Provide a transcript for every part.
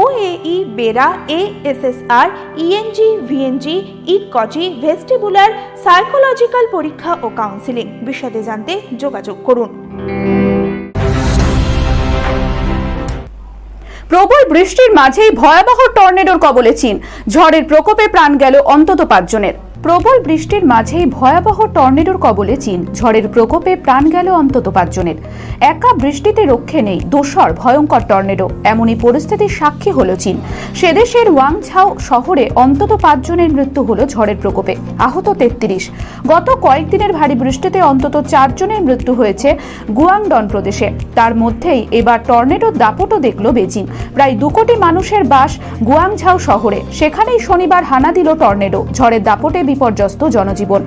OAE BERA ASSR ENG VNG ইকজি vestibular psychological পরীক্ষা ও counselling বিশদে জানতে যোগাযোগ করুন। প্রবল বৃষ্টির মাঝেই ভয়াবহ টর্নেডোর কবলে চীন। ঝড়ের প্রকোপে প্রাণ গেল অন্তত পাঁচজনের। প্রবল বৃষ্টির মাঝেই ভয়াবহ টর্নেডোর কবলে চীন। ঝড়ের প্রকোপে প্রাণ গেল অন্তত পাঁচজনের। একা বৃষ্টিতে রক্ষে নেই, দোসর, ভয়ঙ্কর টর্নেডো। এমনই পরিস্থিতির সাক্ষী হলো চীন। সেদেশের ওয়াংঝাও শহরে অন্তত পাঁচজনের মৃত্যু হলো ঝড়ের প্রকোপে। আহত তেত্রিশ। গত কয়েকদিনের ভারী বৃষ্টিতে অন্তত চারজনের মৃত্যু হয়েছে গুয়াংডন প্রদেশে। তার মধ্যেই এবার টর্নেডোর দাপটও দেখল বেজিং। প্রায় দু কোটি মানুষের বাস গুয়াংঝাও শহরে। সেখানেই শনিবার হানা দিল টর্নেডো। ঝড়ের দাপটে বিপর্যস্ত জনজীবন।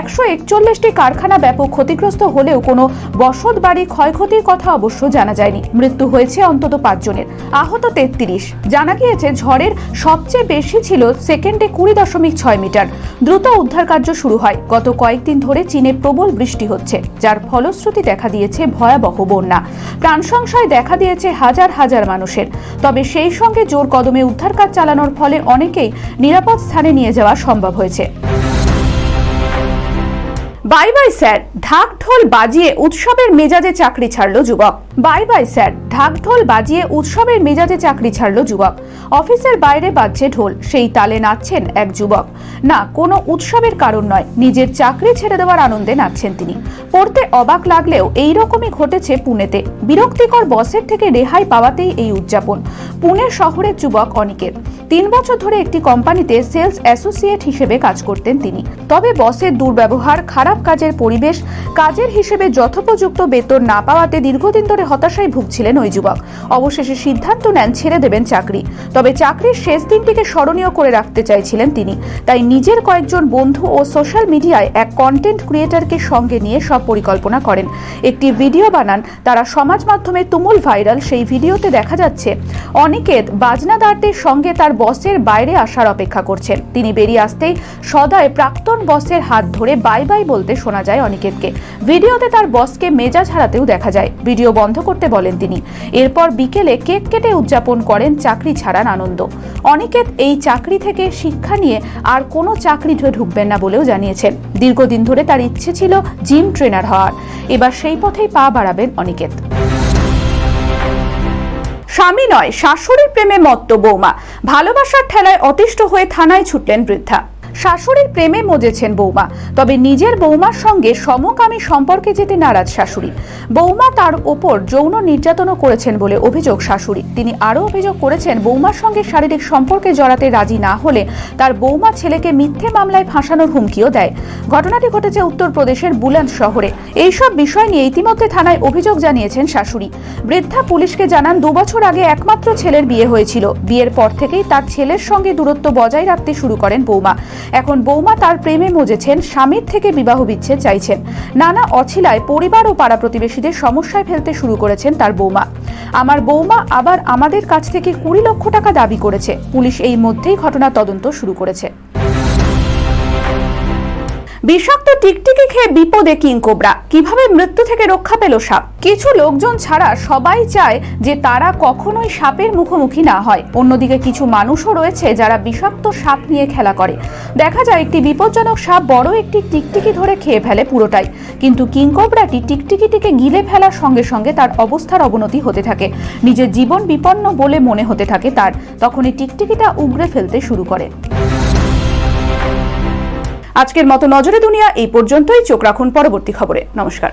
একশো একচল্লিশটি কারখানা ব্যাপক ক্ষতিগ্রস্ত হলেও কোনো বসত বাড়ি ক্ষয়ক্ষতির কথা অবশ্য জানা যায়নি। মৃত্যু হয়েছে অন্তত পাঁচজনের। আহত তেত্রিশ। জানা গিয়েছে, ঝড়ের সবচেয়ে বেশি ছিল সেকেন্ডে কুড়ি দশমিক ছয় মিটার। দ্রুত উদ্ধার কার্য শুরু হয়। গত কয়েকদিন ধরে চীনে প্রবল বৃষ্টি হচ্ছে, যার ফলশ্রুতি দেখা দিয়েছে ভয়াবহ বন্যা। প্রাণ সংশয় দেখা দিয়েছে হাজার হাজার মানুষের। তবে সেই সঙ্গে জোর কদমে উদ্ধার কাজ চালানোর ফলে অনেকেই নিরাপদ স্থানে নিয়ে যাওয়া সম্ভব হয়েছে। বাই বাই স্যার ঢাক ঢোল বাজিয়ে উৎসবের মেজাজে চাকরি ছাড়লো যুবক। বাই বাই স্যার ঢাক ঢোল বাজিয়ে উৎসবের মেজাজে চাকরি ছাড়লো যুবক। অফিসের বাইরে বাজছে ঢোল, সেই তালে নাচছেন এক যুবক। না, কোনো উৎসবের কারণ নয়, নিজের চাকরি ছেড়ে দেওয়ার আনন্দে নাচছেন তিনি। পড়তে অবাক লাগলেও এই রকমই ঘটেছে পুনেতে। বিরক্তিকর বসের থেকে রেহাই পাওয়াতেই এই উদযাপন, পুনে শহরের যুবক অনিকেত। তিন বছর ধরে একটি কোম্পানিতে সেলস অ্যাসোসিয়েট হিসেবে কাজ করতেন তিনি। তবে বসের দুর্ব্যবহার খারাপ কাজের পরিবেশ, কাজের হিসেবে যথোপযুক্ত বেতন না পাওয়াতে দীর্ঘদিন ধরে হতাশায় ভুগছিলেন ওই যুবক। অবশেষে সিদ্ধান্ত নেন ছেড়ে দেবেন চাকরি। তবে চাকরির শেষ দিনটিকে স্মরণীয় করে রাখতে চাইছিলেন তিনি। তাই নিজের কয়েকজন বন্ধু ও সোশ্যাল মিডিয়ায় এক কন্টেন্ট ক্রিয়েটরকে সঙ্গে নিয়ে সব পরিকল্পনা করেন। একটি ভিডিও বানান, তারা সমাজ মাধ্যমে তুমুল ভাইরাল সেই ভিডিওতে দেখা যাচ্ছে, অনিকেত বাজনাদারদের সঙ্গে তার বসের বাইরে আসার অপেক্ষা করছেন। তিনি বেরিয়ে আসতেই সদয় প্রাক্তন বসের হাত ধরে বাই বাই বলতে শোনা যায় অনিকেতকে। ভিডিওতে তার বসকে মেজাজ হারাতেও দেখা যায়। ভিডিও বন্ধ করতে বলেন তিনি। এরপর বিকেলে কেক কেটে উদযাপন করেন চাকরি ছাড়ার আনন্দ অনিকেত এই চাকরি থেকে শিক্ষা নিয়ে আর কোনো চাকরি ঢুকবেন না বলেও জানিয়েছেন। দীর্ঘদিন ধরে তার ইচ্ছে ছিল জিম ট্রেনার হওয়ার। এবার সেই পথেই পা বাড়াবেন অনিকেত। স্বামী নয়, শাশুড়ির প্রেমে মত্ত বৌমা। ভালোবাসার ঠেলায় অতিষ্ঠ হয়ে থানায় ছুটলেন বৃদ্ধা। শাশুড়ির প্রেমে মজেছেন বৌমা। তবে নিজের বৌমার সঙ্গে সমকামী সম্পর্কে যেতে নারাজ শাশুড়ি। বৌমা তার ওপর যৌন নির্যাতনও করেছেন বলে অভিযোগ শাশুড়ি। তিনি আরও অভিযোগ করেছেন, বৌমার সঙ্গে শারীরিক সম্পর্কে জড়াতে রাজি না হলে তার বৌমা ছেলেকে মিথ্যে মামলায় ফাঁসানোর হুমকিও দেয়। ঘটনাটি ঘটেছে উত্তরপ্রদেশের বুলান্দ শহরে। এইসব বিষয় নিয়ে ইতিমধ্যে থানায় অভিযোগ জানিয়েছেন শাশুড়ি। বৃদ্ধা পুলিশকে জানান দুবছর আগে একমাত্র ছেলের বিয়ে হয়েছিল। বিয়ের পর থেকেই তার ছেলের সঙ্গে দূরত্ব বজায় রাখতে শুরু করেন বৌমা। এখন বৌমা তার প্রেমে মজেছেন, স্বামীর থেকে বিবাহ বিচ্ছেদ চাইছেন। নানা অছিলায় পরিবার ও পাড়া প্রতিবেশীদের সমস্যায় ফেলতে শুরু করেছেন তার বৌমা। আমার বৌমা আবার আমাদের কাছ থেকে কুড়ি লক্ষ টাকা দাবি করেছে। পুলিশ এই মধ্যেই ঘটনা তদন্ত শুরু করেছে। বিষাক্ত টিকটিকি খেয়ে বিপদে কিংকোবরা কীভাবে মৃত্যু থেকে রক্ষা পেল সাপ? কিছু লোকজন ছাড়া সবাই চায় যে তারা কখনোই সাপের মুখোমুখি না হয়। অন্যদিকে কিছু মানুষও রয়েছে যারা বিষাক্ত সাপ নিয়ে খেলা করে। দেখা যায় একটি বিপজ্জনক সাপ বড় একটি টিকটিকি ধরে খেয়ে ফেলে পুরোটাই। কিন্তু কিংকোবরাটি টিকটিকিটিকে গিলে ফেলার সঙ্গে সঙ্গে তার অবস্থার অবনতি হতে থাকে। নিজের জীবন বিপন্ন বলে মনে হতে থাকে তার। তখনই টিকটিকিটা উগড়ে ফেলতে শুরু করে। আজকের মতো নজরে দুনিয়া এই পর্যন্তই। চোখ রাখুন পরবর্তী খবরে। নমস্কার।